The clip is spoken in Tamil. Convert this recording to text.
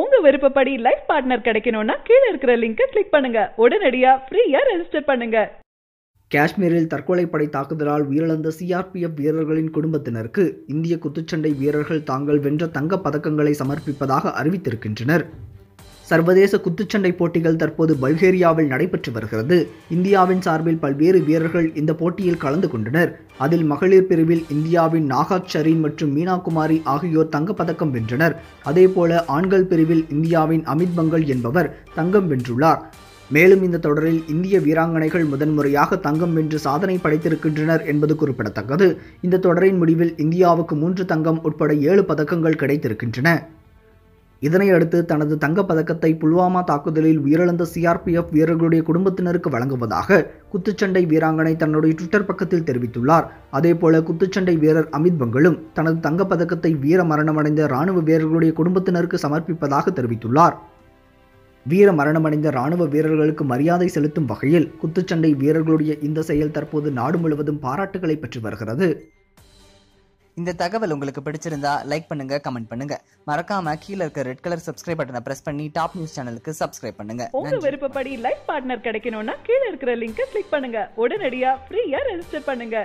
உங்க விருப்பப்படி லைஃப் பார்ட்னர் கிடைக்கணும்னா கீழே இருக்கிற லிங்கை கிளிக் பண்ணுங்க. உடனடியா ஃப்ரீயா ரெஜிஸ்டர் பண்ணுங்க. காஷ்மீரில் தற்கொலைப்படை தாக்குதலால் உயிரிழந்த சிஆர்பிஎஃப் வீரர்களின் குடும்பத்தினருக்கு இந்திய குத்துச்சண்டை வீரர்கள் தாங்கள் வென்ற தங்கப் பதக்கங்களை சமர்ப்பிப்பதாக அறிவித்திருக்கின்றனர். சர்வதேச குத்துச்சண்டை போட்டிகள் தற்போது பல்கேரியாவில் நடைபெற்று வருகிறது. இந்தியாவின் சார்பில் பல்வேறு வீரர்கள் இந்த போட்டியில் கலந்து கொண்டனர். அதில் மகளிர் பிரிவில் இந்தியாவின் நாகாத் ஷரீன் மற்றும் மீனா குமாரி ஆகியோர் தங்கப்பதக்கம் வென்றனர். அதேபோல ஆண்கள் பிரிவில் இந்தியாவின் அமித் பங்கல் என்பவர் தங்கம் வென்றுள்ளார். மேலும் இந்த தொடரில் இந்திய வீராங்கனைகள் முதன்முறையாக தங்கம் வென்று சாதனை படைத்திருக்கின்றனர் என்பது குறிப்பிடத்தக்கது. இந்த தொடரின் முடிவில் இந்தியாவுக்கு மூன்று தங்கம் உட்பட ஏழு பதக்கங்கள் கிடைத்திருக்கின்றன. இதனை அடுத்து தனது தங்கப் பதக்கத்தை புல்வாமா தாக்குதலில் உயிரிழந்த சிஆர்பிஎஃப் வீரர்களுடைய குடும்பத்தினருக்கு வழங்குவதாக குத்துச்சண்டை வீராங்கனை தன்னுடைய ட்விட்டர் பக்கத்தில் தெரிவித்துள்ளார். அதேபோல குத்துச்சண்டை வீரர் அமித் பங்கலும் தனது தங்கப் பதக்கத்தை வீர மரணமடைந்த இராணுவ வீரர்களுடைய குடும்பத்தினருக்கு சமர்ப்பிப்பதாக தெரிவித்துள்ளார். வீர மரணமடைந்த இராணுவ வீரர்களுக்கு மரியாதை செலுத்தும் வகையில் குத்துச்சண்டை வீரர்களுடைய இந்த செயல் தற்போது நாடு முழுவதும் பாராட்டுகளை பெற்று வருகிறது. இந்த தகவல் உங்களுக்கு பிடிச்சிருந்தா லைக் பண்ணுங்க கமெண்ட் பண்ணுங்க. மறக்காம கீழ இருக்க ரெட் கலர் சப்ஸ்கிரைப் பட்டனை பிரஸ் பண்ணி டாப் நியூஸ் சேனலுக்கு சப்ஸ்கிரைப் பண்ணுங்க. உங்க. விருப்பப்படி லைஃப் பார்ட்னர் கிடைக்கணும்னா கீழே இருக்கிற லிங்கை கிளிக் பண்ணுங்க. உடனடியா ஃப்ரீயா ரெஜிஸ்டர் பண்ணுங்க.